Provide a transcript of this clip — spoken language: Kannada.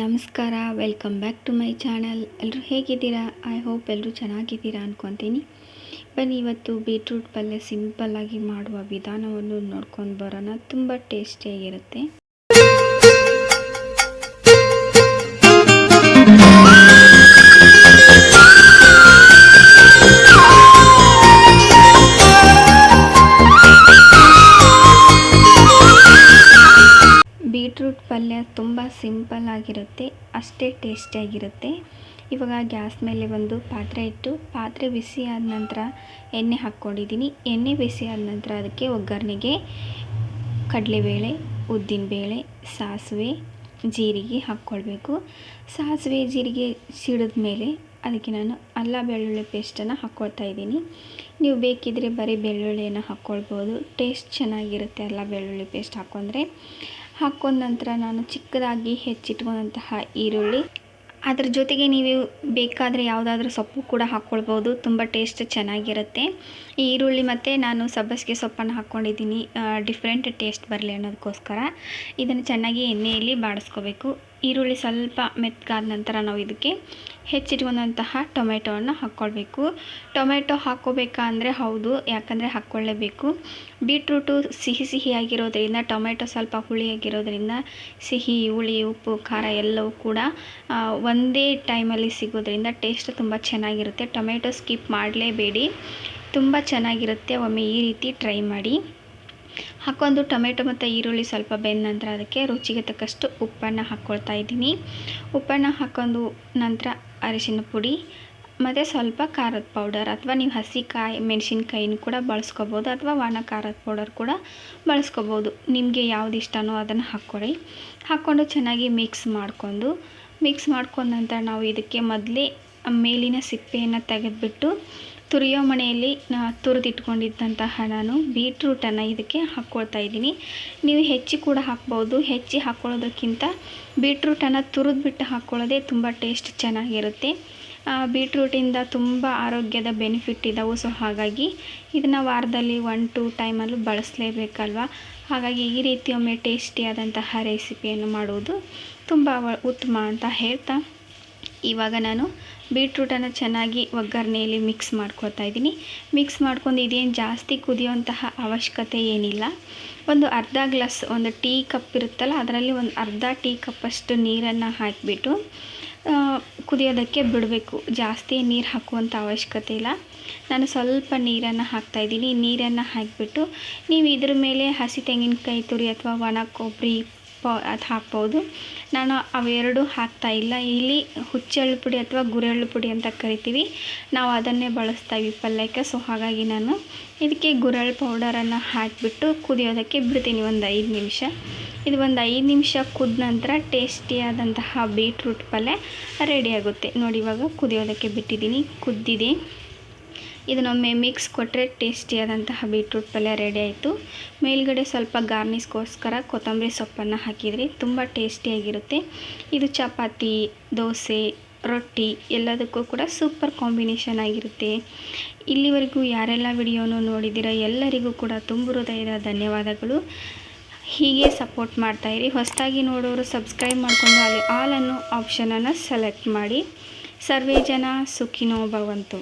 ನಮಸ್ಕಾರ welcome back to my channel ಎಲ್ಲರೂ ಹೇಗಿದ್ದೀರಾ? ಐ ಹೋಪ್ ಎಲ್ಲರೂ ಚೆನ್ನಾಗಿದ್ದೀರಾ ಅಂದ್ಕೊತೀನಿ ಬನ್ನಿ, ಇವತ್ತು ಬೀಟ್ರೂಟ್ ಪಲ್ಯ ಸಿಂಪಲ್ಲಾಗಿ ಮಾಡುವ ವಿಧಾನವನ್ನು ನೋಡ್ಕೊಂಡು ಬರೋಣ. ತುಂಬ ಟೇಸ್ಟಿಯಾಗಿರುತ್ತೆ ಪಲ್ಯ ತುಂಬ ಸಿಂಪಲ್ ಆಗಿರುತ್ತೆ, ಅಷ್ಟೇ ಟೇಸ್ಟಿಯಾಗಿರುತ್ತೆ ಇವಾಗ ಗ್ಯಾಸ್ ಮೇಲೆ ಒಂದು ಪಾತ್ರೆ ಇಟ್ಟು, ಪಾತ್ರೆ ಬಿಸಿ ಆದ ನಂತರ ಎಣ್ಣೆ ಹಾಕ್ಕೊಂಡಿದ್ದೀನಿ. ಎಣ್ಣೆ ಬಿಸಿ ಆದ ನಂತರ ಅದಕ್ಕೆ ಒಗ್ಗರಣೆಗೆ ಕಡಲೆಬೇಳೆ, ಉದ್ದಿನಬೇಳೆ, ಸಾಸಿವೆ, ಜೀರಿಗೆ ಹಾಕ್ಕೊಳ್ಬೇಕು. ಸಾಸಿವೆ, ಜೀರಿಗೆ ಸಿಡಿದ ಮೇಲೆ ಅದಕ್ಕೆ ನಾನು ಅಲ್ಲ ಬೆಳ್ಳುಳ್ಳಿ ಪೇಸ್ಟನ್ನು ಹಾಕ್ಕೊಳ್ತಾ ಇದ್ದೀನಿ. ನೀವು ಬೇಕಿದ್ದರೆ ಬರೀ ಬೆಳ್ಳುಳ್ಳಿಯನ್ನು ಹಾಕ್ಕೊಳ್ಬೋದು. ಟೇಸ್ಟ್ ಚೆನ್ನಾಗಿರುತ್ತೆ ಅಲ್ಲ ಬೆಳ್ಳುಳ್ಳಿ ಪೇಸ್ಟ್ ಹಾಕ್ಕೊಂಡ್ರೆ. ಹಾಕ್ಕೊಂಡ ನಂತರ ನಾನು ಚಿಕ್ಕದಾಗಿ ಹೆಚ್ಚಿಟ್ಕೊಂಡಂತಹ ಈರುಳ್ಳಿ. ಅದ್ರ ಜೊತೆಗೆ ನೀವು ಬೇಕಾದರೆ ಯಾವುದಾದ್ರೂ ಸೊಪ್ಪು ಕೂಡ ಹಾಕ್ಕೊಳ್ಬೋದು ತುಂಬ ಟೇಸ್ಟ್ ಚೆನ್ನಾಗಿರುತ್ತೆ. ಈ ಈರುಳ್ಳಿ ಮತ್ತು ನಾನು ಸಬ್ಬಸಿಗೆ ಸೊಪ್ಪನ್ನು ಹಾಕ್ಕೊಂಡಿದ್ದೀನಿ ಡಿಫ್ರೆಂಟ್ ಟೇಸ್ಟ್ ಬರಲಿ ಅನ್ನೋದಕ್ಕೋಸ್ಕರ. ಇದನ್ನು ಚೆನ್ನಾಗಿ ಎಣ್ಣೆಯಲ್ಲಿ ಬಾಡಿಸ್ಕೋಬೇಕು. ಈರುಳ್ಳಿ ಸ್ವಲ್ಪ ಮೆತ್ತಗಾದ ನಂತರ ನಾವು ಇದಕ್ಕೆ ಹೆಚ್ಚಿಟ್ಕೊಂಡಂತಹ ಟೊಮೆಟೊವನ್ನು ಹಾಕ್ಕೊಳ್ಬೇಕು. ಟೊಮೆಟೊ ಹಾಕ್ಕೋಬೇಕಾ ಅಂದರೆ ಹೌದು, ಯಾಕಂದರೆ ಹಾಕ್ಕೊಳ್ಳೇಬೇಕು ಬೀಟ್ರೂಟು ಸಿಹಿ ಸಿಹಿಯಾಗಿರೋದ್ರಿಂದ, ಟೊಮೆಟೊ ಸ್ವಲ್ಪ ಹುಳಿಯಾಗಿರೋದ್ರಿಂದ ಸಿಹಿ, ಹುಳಿ, ಉಪ್ಪು, ಖಾರ ಎಲ್ಲವೂ ಕೂಡ ಒಂದೇ ಟೈಮಲ್ಲಿ ಸಿಗೋದ್ರಿಂದ ಟೇಸ್ಟ್ ತುಂಬ ಚೆನ್ನಾಗಿರುತ್ತೆ. ಟೊಮೆಟೊ ಸ್ಕಿಪ್ ಮಾಡಲೇಬೇಡಿ. ತುಂಬ ಚೆನ್ನಾಗಿರುತ್ತೆ. ಒಮ್ಮೆ ಈ ರೀತಿ ಟ್ರೈ ಮಾಡಿ. ಹಾಕೊಂಡು ಟೊಮೆಟೊ ಮತ್ತು ಈರುಳ್ಳಿ ಸ್ವಲ್ಪ ಬೆಂದ ನಂತರ ಅದಕ್ಕೆ ರುಚಿಗೆ ತಕ್ಕಷ್ಟು ಉಪ್ಪನ್ನು ಹಾಕ್ಕೊಳ್ತಾ ಇದ್ದೀನಿ. ಉಪ್ಪನ್ನು ಹಾಕೊಂಡು ನಂತರ ಅರಿಶಿನ ಪುಡಿ, ಮತ್ತು ಸ್ವಲ್ಪ ಖಾರದ ಪೌಡರ್ ಅಥವಾ ನೀವು ಹಸಿ ಕಾಯಿ ಮೆಣಸಿನ್ಕಾಯಿನೂ ಕೂಡ ಬಳಸ್ಕೊಬೋದು ಅಥವಾ ಒಣ ಖಾರದ ಪೌಡರ್ ಕೂಡ ಬಳಸ್ಕೊಬೋದು. ನಿಮಗೆ ಯಾವ್ದು ಇಷ್ಟನೋ ಅದನ್ನು ಹಾಕ್ಕೊಳ್ಳಿ ಹಾಕ್ಕೊಂಡು ಚೆನ್ನಾಗಿ ಮಿಕ್ಸ್ ಮಾಡಿಕೊಂಡು ಮಿಕ್ಸ್ ಮಾಡ್ಕೊಂಡ ನಂತರ ನಾವು ಇದಕ್ಕೆ ಮೊದಲೇ ಮೇಲಿನ ಸಿಪ್ಪೆಯನ್ನು ತೆಗೆದುಬಿಟ್ಟು ತುರಿಯೋ ಮಣೆಯಲ್ಲಿ ತುರಿದಿಟ್ಕೊಂಡಿದ್ದಂತಹ ನಾನು ಬೀಟ್ರೂಟನ್ನು ಇದಕ್ಕೆ ಹಾಕ್ಕೊಳ್ತಾ ಇದ್ದೀನಿ. ನೀವು ಹೆಚ್ಚಿ ಕೂಡ ಹಾಕ್ಬೋದು. ಹೆಚ್ಚಿ ಹಾಕ್ಕೊಳ್ಳೋದಕ್ಕಿಂತ ಬೀಟ್ರೂಟನ್ನು ತುರಿದ್ಬಿಟ್ಟು ಹಾಕ್ಕೊಳ್ಳೋದೇ ತುಂಬ ಟೇಸ್ಟ್ ಚೆನ್ನಾಗಿರುತ್ತೆ. ಬೀಟ್ರೂಟಿಂದ ತುಂಬ ಆರೋಗ್ಯದ ಬೆನಿಫಿಟ್ ಇದ್ದಾವೆ ಸೊ, ಹಾಗಾಗಿ ಇದನ್ನು ವಾರದಲ್ಲಿ ಒನ್, ಟೂ ಟೈಮಲ್ಲೂ ಬಳಸಲೇಬೇಕಲ್ವ? ಹಾಗಾಗಿ ಈ ರೀತಿ ಒಮ್ಮೆ ಟೇಸ್ಟಿಯಾದಂತಹ ರೆಸಿಪಿಯನ್ನು ಮಾಡುವುದು ತುಂಬ ಉತ್ತಮ ಅಂತ ಹೇಳ್ತಾ ಇವಾಗ ನಾನು ಬೀಟ್ರೂಟನ್ನು ಚೆನ್ನಾಗಿ ಒಗ್ಗರಣೆಯಲ್ಲಿ ಮಿಕ್ಸ್ ಮಾಡ್ಕೊತಾ ಇದ್ದೀನಿ. ಮಿಕ್ಸ್ ಮಾಡ್ಕೊಂಡು ಇದೇನು ಜಾಸ್ತಿ ಕುದಿಯುವಂತಹ ಅವಶ್ಯಕತೆ ಏನಿಲ್ಲ. ಒಂದು ಅರ್ಧ ಗ್ಲಾಸ್ ಒಂದು ಟೀ ಕಪ್ ಇರುತ್ತಲ್ಲ, ಅದರಲ್ಲಿ ಒಂದು ಅರ್ಧ ಟೀ ಕಪ್ಪಷ್ಟು ನೀರನ್ನು ಹಾಕಿಬಿಟ್ಟು ಕುದಿಯೋದಕ್ಕೆ ಬಿಡಬೇಕು. ಜಾಸ್ತಿ ನೀರು ಹಾಕುವಂಥ ಅವಶ್ಯಕತೆ ಇಲ್ಲ. ನಾನು ಸ್ವಲ್ಪ ನೀರನ್ನು ಹಾಕ್ತಾಯಿದ್ದೀನಿ ನೀರನ್ನು ಹಾಕಿಬಿಟ್ಟು ನೀವು ಇದ್ರ ಮೇಲೆ ಹಸಿ ತೆಂಗಿನಕಾಯಿ ತುರಿ ಅಥವಾ ಒಣ ಕೊಬ್ಬರಿ ಅದು ಹಾಕ್ಬೋದು. ನಾನು ಅವೆರಡು ಹಾಕ್ತಾ ಇಲ್ಲ. ಇಲ್ಲಿ ಹುಚ್ಚೆಳ್ಳು ಪುಡಿ ಅಥವಾ ಗುರೆಳ್ಳು ಪುಡಿ ಅಂತ ಕರಿತೀವಿ. ನಾವು ಅದನ್ನೇ ಬಳಸ್ತಾ ಪಲ್ಯಕ್ಕೆ. ಸೊ ಹಾಗಾಗಿ ನಾನು ಇದಕ್ಕೆ ಗುರೆಳ್ಳು ಪೌಡರನ್ನು ಹಾಕಿಬಿಟ್ಟು ಕುದಿಯೋದಕ್ಕೆ ಬಿಡ್ತೀನಿ ಒಂದು ಐದು ನಿಮಿಷ. ಇದು ಒಂದು ಐದು ನಿಮಿಷ ಕುದ ನಂತರ ಟೇಸ್ಟಿಯಾದಂತಹ ಬೀಟ್ರೂಟ್ ಪಲ್ಯ ರೆಡಿಯಾಗುತ್ತೆ ನೋಡಿ ಇವಾಗ ಕುದಿಯೋದಕ್ಕೆ ಬಿಟ್ಟಿದ್ದೀನಿ. ಕುದ್ದಿದೆ. ಇದನ್ನೊಮ್ಮೆ ಮಿಕ್ಸ್ ಕೊಟ್ಟರೆ ಟೇಸ್ಟಿಯಾದಂತಹ ಬೀಟ್ರೂಟ್ ಪಲ್ಯ ರೆಡಿ ಆಯಿತು. ಮೇಲ್ಗಡೆ ಸ್ವಲ್ಪ ಗಾರ್ನಿಸ್ಗೋಸ್ಕರ ಕೊತ್ತಂಬರಿ ಸೊಪ್ಪನ್ನು ಹಾಕಿದರೆ ತುಂಬ ಟೇಸ್ಟಿಯಾಗಿರುತ್ತೆ ಇದು ಚಪಾತಿ, ದೋಸೆ, ರೊಟ್ಟಿ ಎಲ್ಲದಕ್ಕೂ ಕೂಡ ಸೂಪರ್ ಕಾಂಬಿನೇಷನ್ ಆಗಿರುತ್ತೆ. ಇಲ್ಲಿವರೆಗೂ ಯಾರೆಲ್ಲ ವಿಡಿಯೋನು ನೋಡಿದ್ದೀರ ಎಲ್ಲರಿಗೂ ಕೂಡ ತುಂಬ ಹೃದಯದ ಧನ್ಯವಾದಗಳು. ಹೀಗೆ ಸಪೋರ್ಟ್ ಮಾಡ್ತಾಯಿರಿ ಹೊಸದಾಗಿ ನೋಡೋರು ಸಬ್ಸ್ಕ್ರೈಬ್ ಮಾಡಿಕೊಂಡು ಅಲ್ಲಿ ಆಲ್ ಅನ್ನೋ ಆಪ್ಷನನ್ನು ಸೆಲೆಕ್ಟ್ ಮಾಡಿ. ಸರ್ವೇ ಜನ ಸುಖಿನೋ ಭವಂತು.